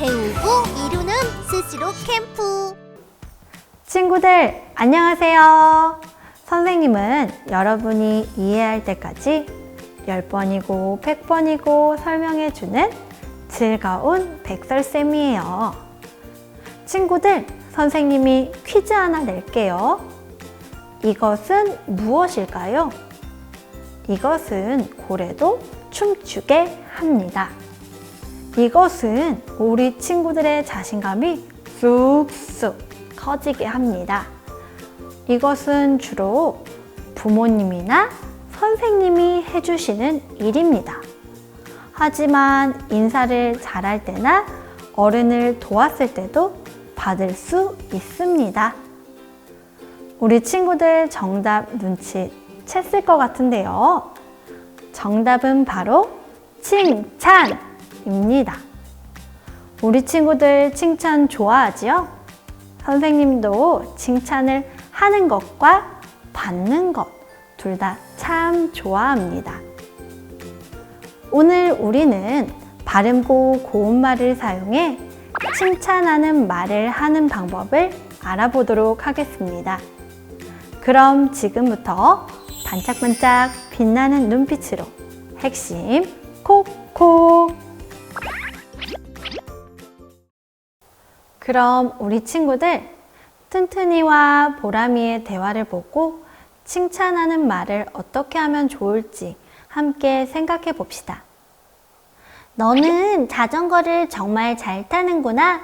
배우고 이루는 스스로 캠프. 친구들, 안녕하세요. 선생님은 여러분이 이해할 때까지 10번이고 100번이고 설명해주는 즐거운 백설쌤이에요. 친구들, 선생님이 퀴즈 하나 낼게요. 이것은 무엇일까요? 이것은 고래도 춤추게 합니다. 이것은 우리 친구들의 자신감이 쑥쑥 커지게 합니다. 이것은 주로 부모님이나 선생님이 해주시는 일입니다. 하지만 인사를 잘할 때나 어른을 도왔을 때도 받을 수 있습니다. 우리 친구들 정답 눈치 챘을 것 같은데요. 정답은 바로 칭찬 입니다. 우리 친구들 칭찬 좋아하지요? 선생님도 칭찬을 하는 것과 받는 것 둘 다 참 좋아합니다. 오늘 우리는 바른고 고운 말을 사용해 칭찬하는 말을 하는 방법을 알아보도록 하겠습니다. 그럼 지금부터 반짝반짝 빛나는 눈빛으로 핵심 콕콕 그럼 우리 친구들 튼튼이와 보람이의 대화를 보고 칭찬하는 말을 어떻게 하면 좋을지 함께 생각해 봅시다. 너는 자전거를 정말 잘 타는구나.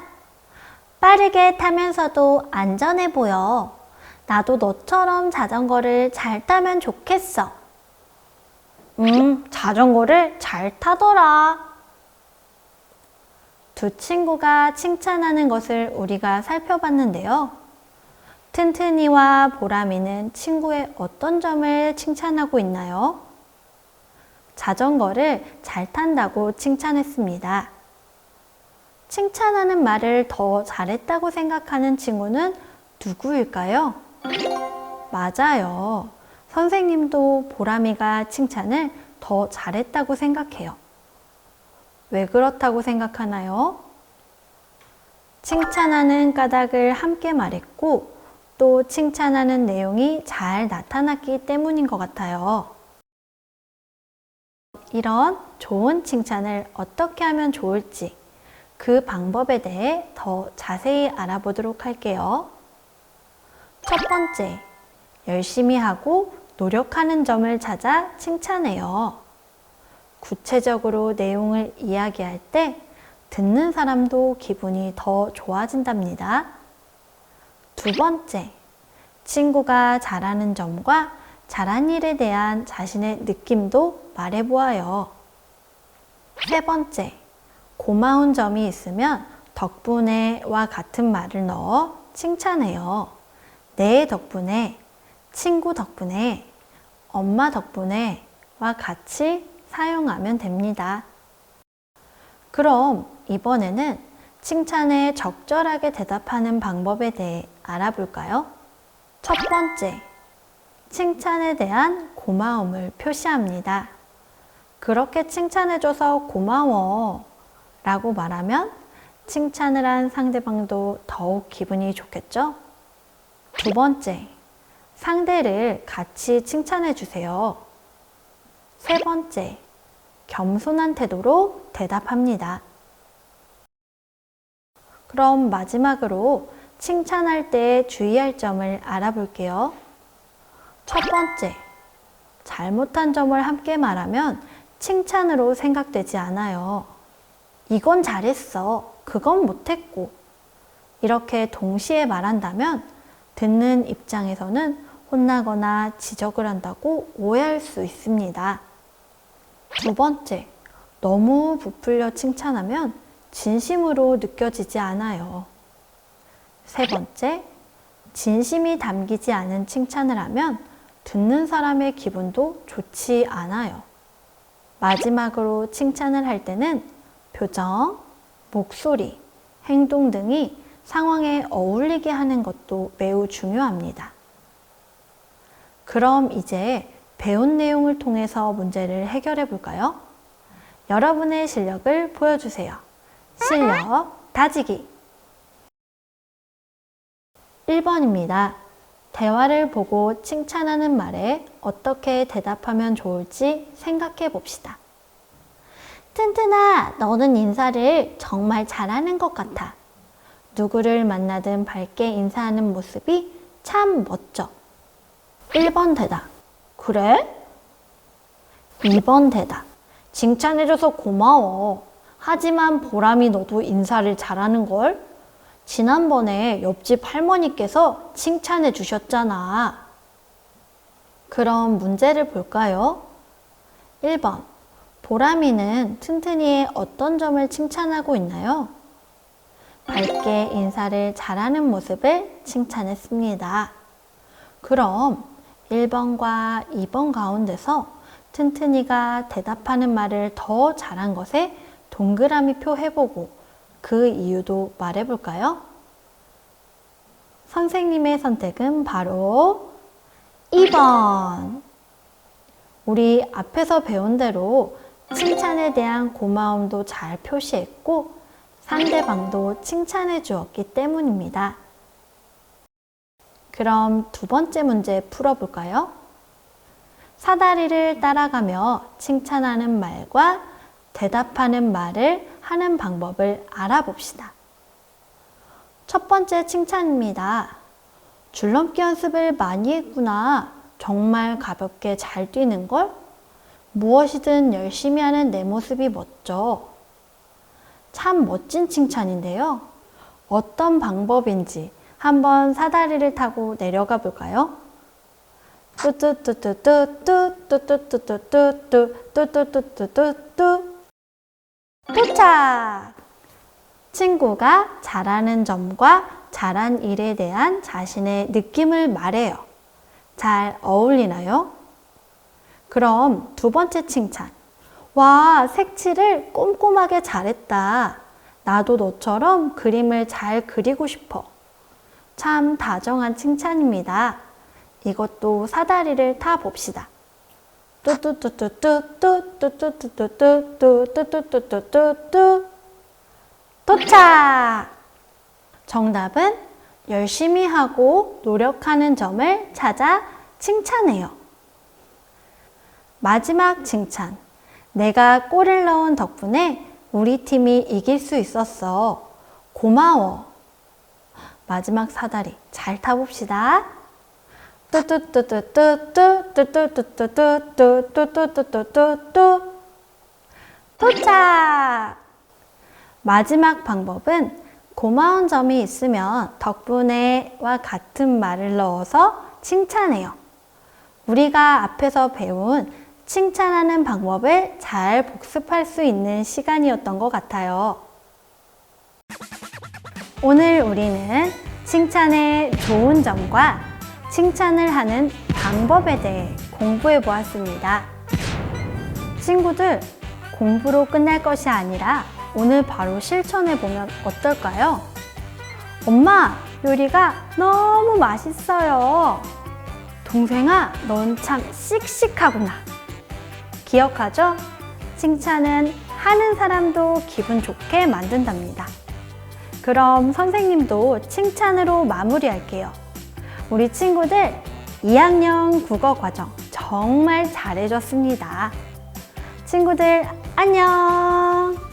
빠르게 타면서도 안전해 보여. 나도 너처럼 자전거를 잘 타면 좋겠어. 음, 자전거를 잘 타더라. 두 친구가 칭찬하는 것을 우리가 살펴봤는데요. 튼튼이와 보람이는 친구의 어떤 점을 칭찬하고 있나요? 자전거를 잘 탄다고 칭찬했습니다. 칭찬하는 말을 더 잘했다고 생각하는 친구는 누구일까요? 맞아요. 선생님도 보람이가 칭찬을 더 잘했다고 생각해요. 왜 그렇다고 생각하나요? 칭찬하는 까닭을 함께 말했고 또 칭찬하는 내용이 잘 나타났기 때문인 것 같아요. 이런 좋은 칭찬을 어떻게 하면 좋을지 그 방법에 대해 더 자세히 알아보도록 할게요. 첫 번째, 열심히 하고 노력하는 점을 찾아 칭찬해요. 구체적으로 내용을 이야기할 때 듣는 사람도 기분이 더 좋아진답니다. 두 번째, 친구가 잘하는 점과 잘한 일에 대한 자신의 느낌도 말해보아요. 세 번째, 고마운 점이 있으면 덕분에와 같은 말을 넣어 칭찬해요. 내 덕분에, 친구 덕분에, 엄마 덕분에와 같이 사용하면 됩니다. 그럼 이번에는 칭찬에 적절하게 대답하는 방법에 대해 알아볼까요? 첫 번째, 칭찬에 대한 고마움을 표시합니다. 그렇게 칭찬해줘서 고마워 라고 말하면 칭찬을 한 상대방도 더욱 기분이 좋겠죠? 두 번째, 상대를 같이 칭찬해 주세요. 세 번째, 겸손한 태도로 대답합니다. 그럼 마지막으로 칭찬할 때 주의할 점을 알아볼게요. 첫 번째, 잘못한 점을 함께 말하면 칭찬으로 생각되지 않아요. 이건 잘했어. 그건 못했고. 이렇게 동시에 말한다면 듣는 입장에서는 혼나거나 지적을 한다고 오해할 수 있습니다. 두 번째, 너무 부풀려 칭찬하면 진심으로 느껴지지 않아요. 세 번째, 진심이 담기지 않은 칭찬을 하면 듣는 사람의 기분도 좋지 않아요. 마지막으로 칭찬을 할 때는 표정, 목소리, 행동 등이 상황에 어울리게 하는 것도 매우 중요합니다. 그럼 이제 배운 내용을 통해서 문제를 해결해 볼까요? 여러분의 실력을 보여주세요. 실력 다지기 1번입니다. 대화를 보고 칭찬하는 말에 어떻게 대답하면 좋을지 생각해 봅시다. 튼튼아, 너는 인사를 정말 잘하는 것 같아. 누구를 만나든 밝게 인사하는 모습이 참 멋져. 1번 대답. 그래? 2번 대답. 칭찬해줘서 고마워. 하지만 보람이 너도 인사를 잘하는 걸? 지난번에 옆집 할머니께서 칭찬해 주셨잖아. 그럼 문제를 볼까요? 1번. 보람이는 튼튼이의 어떤 점을 칭찬하고 있나요? 밝게 인사를 잘하는 모습을 칭찬했습니다. 그럼 1번과 2번 가운데서 튼튼이가 대답하는 말을 더 잘한 것에 동그라미 표 해보고 그 이유도 말해볼까요? 선생님의 선택은 바로 2번. 우리 앞에서 배운 대로 칭찬에 대한 고마움도 잘 표시했고 상대방도 칭찬해 주었기 때문입니다. 그럼 두 번째 문제 풀어볼까요? 사다리를 따라가며 칭찬하는 말과 대답하는 말을 하는 방법을 알아봅시다. 첫 번째 칭찬입니다. 줄넘기 연습을 많이 했구나. 정말 가볍게 잘 뛰는 걸? 무엇이든 열심히 하는 내 모습이 멋져. 참 멋진 칭찬인데요. 어떤 방법인지 한번 사다리를 타고 내려가 볼까요? 뚜뚜뚜뚜뚜뚜뚜뚜뚜뚜뚜뚜뚜뚜뚜뚜뚜뚜 도착! 친구가 잘하는 점과 잘한 일에 대한 자신의 느낌을 말해요. 잘 어울리나요? 그럼 두 번째 칭찬. 와, 색칠을 꼼꼼하게 잘했다. 나도 너처럼 그림을 잘 그리고 싶어. 참 다정한 칭찬입니다. 이것도 사다리를 타 봅시다. 뚜뚜뚜뚜뚜뚜뚜뚜뚜뚜뚜뚜뚜뚜뚜뚜뚜뚜뚜 도착! 정답은 열심히 하고 노력하는 점을 찾아 칭찬해요. 마지막 칭찬. 내가 골을 넣은 덕분에 우리 팀이 이길 수 있었어. 고마워. 마지막 사다리 잘 타봅시다. 뚜뚜뚜뚜뚜뚜뚜뚜뚜뚜뚜뚜뚜뚜뚜뚜뚜뚜뚜 도착! 마지막 방법은 고마운 점이 있으면 덕분에와 같은 말을 넣어서 칭찬해요. 우리가 앞에서 배운 칭찬하는 방법을 잘 복습할 수 있는 시간이었던 것 같아요. 오늘 우리는 칭찬의 좋은 점과 칭찬을 하는 방법에 대해 공부해 보았습니다. 친구들, 공부로 끝날 것이 아니라 오늘 바로 실천해 보면 어떨까요? 엄마, 요리가 너무 맛있어요. 동생아, 넌 참 씩씩하구나. 기억하죠? 칭찬은 하는 사람도 기분 좋게 만든답니다. 그럼 선생님도 칭찬으로 마무리할게요. 우리 친구들 2학년 국어 과정 정말 잘해줬습니다. 친구들 안녕!